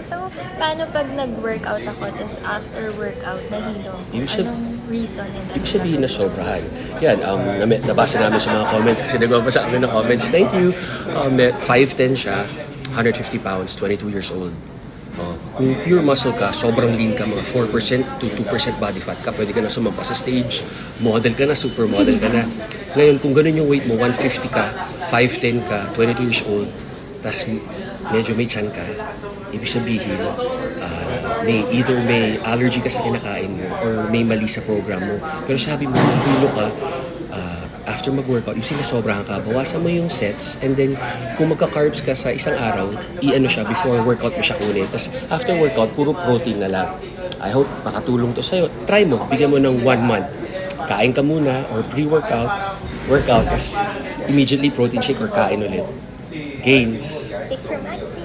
so paano pag nag-workout ako, tapos after workout, nahilo? Sab- Anong reason and ano Ibig sabihin na sobrahan. Yan, um, nabasa namin sa mga comments kasi nagbabasa kami ng comments. Thank you. Um, 5'10 siya, 150 pounds, 22 years old. Oh, kung pure muscle ka, sobrang lean ka, mga 4% to 2% body fat ka, pwede ka na sumampa sa stage, model ka na, supermodel ka na. Ngayon, kung ganun yung weight mo, 150 ka, 5'10 ka, 22 years old, tas medyo may chan ka, ibig sabihin, ah, may either may allergy ka sa kinakain mo or may mali sa program mo. Pero sabi mo, hilo ka, ah, after mag-workout, yung sinasobrahan ka, bawasan mo yung sets and then kung magka-carbs ka sa isang araw, i-ano siya before workout mo siya kunin. Tapos after workout, puro protein na lang. I hope makatulong to sa'yo. Try mo, bigyan mo ng one month. Kain ka muna or pre-workout, workout, tapos immediately protein shake or kain ulit. Gains. Picture magazine.